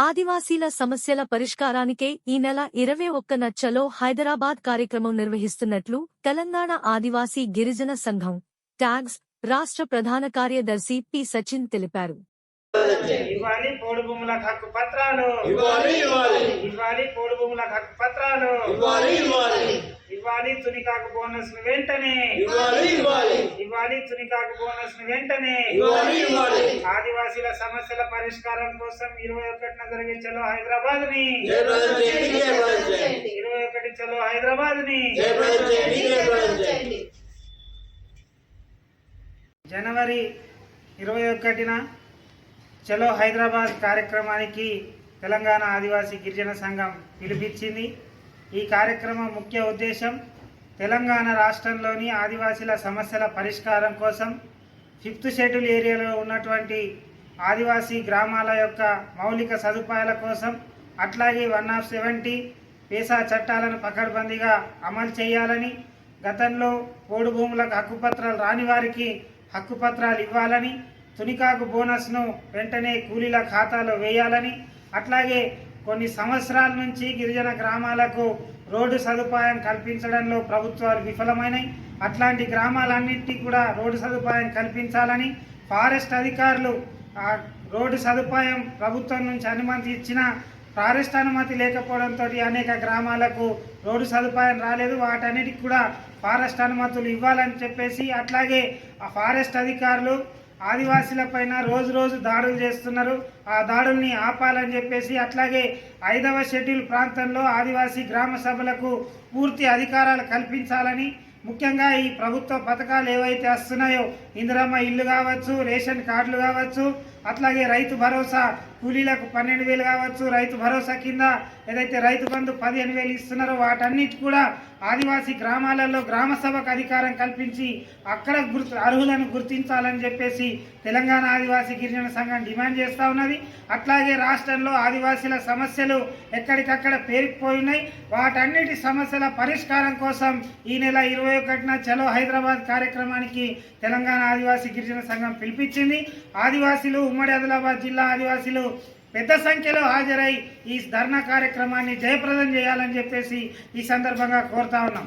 ఆదివాసీల సమస్యల పరిష్కారానికే ఈ నెల ఇరవై ఒక్కన చలో హైదరాబాద్ కార్యక్రమం నిర్వహిస్తున్నట్లు తెలంగాణ ఆదివాసీ గిరిజన సంఘం ట్యాగ్స్ రాష్ట్ర ప్రధాన కార్యదర్శి పి సచిన్ తెలిపారు. ఇవ్వాలి పోడు భూములకు హక్కు పత్రాలు. ఇవ్వాలి ఇవ్వాలి. ఇవ్వాలి పోడు భూములకు హక్కు పత్రాలు. ఇవ్వాలి ఇవ్వాలి. ఇవ్వాలి తునికాకు బోనస్ వెంటనే. ఇవ్వాలి తునికాకు బోనస్ వెంటనే. ఆదివాసీల సమస్యల పరిష్కారం కోసం ఇరవై ఒకటిన జరిగే చలో హైదరాబాద్ని ఇరవై ఒకటి చలో హైదరాబాద్ని జనవరి ఇరవై ఒకటిన చలో హైదరాబాద్ కార్యక్రమానికి తెలంగాణ ఆదివాసీ గిరిజన సంఘం పిలిపించింది. ఈ కార్యక్రమం ముఖ్య ఉద్దేశం తెలంగాణ రాష్ట్రంలోని ఆదివాసీల సమస్యల పరిష్కారం కోసం ఫిఫ్త్ షెడ్యూల్ ఏరియాలో ఉన్నటువంటి ఆదివాసీ గ్రామాల యొక్క మౌలిక సదుపాయాల కోసం అట్లాగే వన్ ఆఫ్ సెవెంటీ పేసా చట్టాలను పకడ్బందీగా అమలు చేయాలని గతంలో పోడు భూములకు హక్కుపత్రాలు రాని వారికి హక్కుపత్రాలు ఇవ్వాలని తునికాకు బోనస్ను వెంటనే కూలీల ఖాతాలో వేయాలని అట్లాగే కొన్ని సంవత్సరాల నుంచి గిరిజన గ్రామాలకు రోడ్డు సదుపాయం కల్పించడంలో ప్రభుత్వాలు విఫలమైనాయి అట్లాంటి గ్రామాలన్నింటినీ కూడా రోడ్డు సదుపాయం కల్పించాలని ఫారెస్ట్ అధికారులు రోడ్డు సదుపాయం ప్రభుత్వం నుంచి అనుమతి ఇచ్చిన ఫారెస్ట్ అనుమతి లేకపోవడంతో అనేక గ్రామాలకు రోడ్డు సదుపాయం రాలేదు. వాటన్నిటికి కూడా ఫారెస్ట్ అనుమతులు ఇవ్వాలని చెప్పేసి అట్లాగే ఆ ఫారెస్ట్ అధికారులు ఆదివాసీల పైన రోజు రోజు దాడులు చేస్తున్నారు. ఆ దాడుల్ని ఆపాలని చెప్పేసి అట్లాగే ఐదవ షెడ్యూల్ ప్రాంతంలో ఆదివాసీ గ్రామ సభలకు పూర్తి అధికారాలు కల్పించాలని ముఖ్యంగా ఈ ప్రభుత్వ పథకాలు ఏవైతే వస్తున్నాయో ఇందిరమ్మ ఇల్లు కావచ్చు రేషన్ కార్డులు కావచ్చు అట్లాగే రైతు భరోసా కూలీలకు పన్నెండు వేలు కావచ్చు రైతు భరోసా కింద ఏదైతే రైతు బంధు పదిహేను వేలు ఇస్తున్నారో వాటన్నిటి కూడా ఆదివాసీ గ్రామాలలో గ్రామ సభకు అధికారం కల్పించి అక్కడ గుర్తు అర్హులను గుర్తించాలని చెప్పేసి తెలంగాణ ఆదివాసీ గిరిజన సంఘం డిమాండ్ చేస్తూ ఉన్నది. అట్లాగే రాష్ట్రంలో ఆదివాసీల సమస్యలు ఎక్కడికక్కడ పేరుకుపోయినాయి వాటన్నిటి సమస్యల పరిష్కారం కోసం ఈ నెల ఇరవై ఒకటిన చలో హైదరాబాద్ కార్యక్రమానికి తెలంగాణ ఆదివాసీ గిరిజన సంఘం పిలిపించింది. ఆదివాసీలు ఉమ్మడి ఆదిలాబాద్ జిల్లా ఆదివాసీలు పెద్ద సంఖ్యలో హాజరై ఈ ధర్నా కార్యక్రమాన్ని జయప్రదం చేయాలని చెప్పేసి ఈ సందర్భంగా కోరుతా ఉన్నాం.